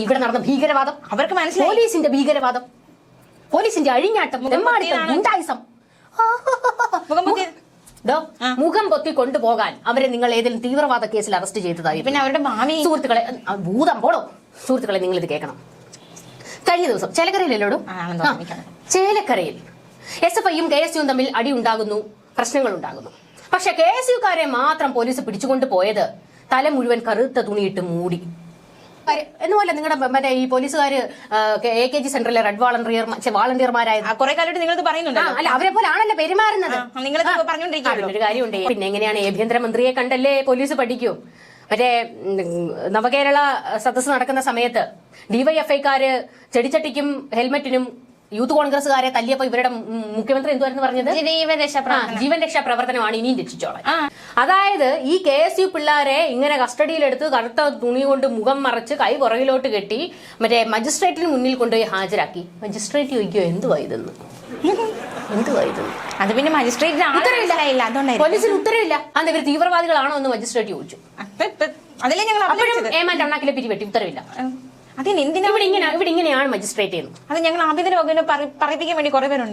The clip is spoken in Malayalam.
ഇവിടെ നടന്ന ഭീകരവാദം. അവർക്ക് മനസ്സിലായി. പോലീസിന്റെ ഭീകരവാദം. പോലീസിന്റെ അഴിഞ്ഞാട്ടം മുഖം തെമ്മാടിത്തം ഗുണ്ടായിസം. മുഖം പൊത്തി കൊണ്ടുപോകാൻ അവരെ നിങ്ങൾ ഏതെങ്കിലും തീവ്രവാദ കേസിൽ അറസ്റ്റ് ചെയ്തതായി. പിന്നെ അവരുടെ ഭാവി സുഹൃത്തുക്കളെ ഭൂതം പോടോ. സുഹൃത്തുക്കളെ നിങ്ങൾ ഇത് കേൾക്കണം. കഴിഞ്ഞ ദിവസം ചേലക്കരയിലല്ലോടും. ചേലക്കരയിൽ എസ് എഫ് ഐയും കെ എസ് യുവും തമ്മിൽ അടി ഉണ്ടാകുന്നു പ്രശ്നങ്ങൾ ഉണ്ടാകുന്നു പക്ഷെ കെ എസ് യുക്കാരെ മാത്രം പോലീസ് പിടിച്ചുകൊണ്ട് പോയത് തല മുഴുവൻ കറുത്ത തുണിയിട്ട് മൂടി. എന്നുമല്ല നിങ്ങളുടെ മറ്റേ ഈ പോലീസുകാർ A K G centre red volunteer വാളണ്ടിയർമാരായത് ആ കുറെ കാലമായിട്ട് നിങ്ങളിത് പറയുന്നുണ്ട് അല്ല അവരെ പോലെ ആണല്ലോ പെരുമാറുന്നത്. നിങ്ങൾ പറഞ്ഞുകൊണ്ടിരിക്കുകയാണല്ലോ. കാര്യമുണ്ട്. പിന്നെ എങ്ങനെയാണ് ആഭ്യന്തരമന്ത്രിയെ കണ്ടല്ലേ പോലീസ് പഠിക്കൂ? മറ്റേ നവകേരള സദസ് നടക്കുന്ന സമയത്ത് ഡിവൈഎഫ്ഐക്കാര് ചെടിച്ചട്ടിക്കും ഹെൽമെറ്റിനും യൂത്ത് കോൺഗ്രസ്സുകാരെ തല്ലിയപ്പോ ഇവരുടെ മുഖ്യമന്ത്രി എന്തുവായിരുന്നു പറഞ്ഞത്? ജീവൻ രക്ഷാ പ്രവർത്തനമാണ് ഇനിയും രക്ഷിച്ചോളാൻ. ആ. അതായത് ഈ കെ എസ് യു പിള്ളേരെ ഇങ്ങനെ കസ്റ്റഡിയിലെടുത്ത് കറുത്ത തുണി കൊണ്ട് മുഖം മറച്ച് കൈ പുറകിലോട്ട് കെട്ടി മറ്റേ മജിസ്ട്രേറ്റിന് മുന്നിൽ കൊണ്ടുപോയി ഹാജരാക്കി. മജിസ്ട്രേറ്റ് ചോദിക്കോ എന്തുവാ ഇതെന്ന്? എന്തുവാ ഇതെന്ന്? അത് പിന്നെ മജിസ്ട്രേറ്റിന് ഉത്തരവില്ല. പോലീസിന് ഉത്തരവില്ല. അത് ഇവർ തീവ്രവാദികളാണോ എന്ന് മജിസ്ട്രേറ്റ് ചോദിച്ചു. അതിലെ ഞങ്ങൾ അപ്പോഴും അണ്ണാക്കിലെ പിരിവെട്ടി ഉത്തരവില്ല. അതിന് എന്തിനാ ഇവിടെ ഇങ്ങനെ ഇവിടെ ഇങ്ങനെയാണ് മജിസ്ട്രേറ്റ് ചെയ്യുന്നത്. അത് ഞങ്ങൾ ആഭ്യന്തര വകുപ്പിനെ പറയിപ്പിക്കാൻ വേണ്ടി കുറെ പേരുണ്ട്.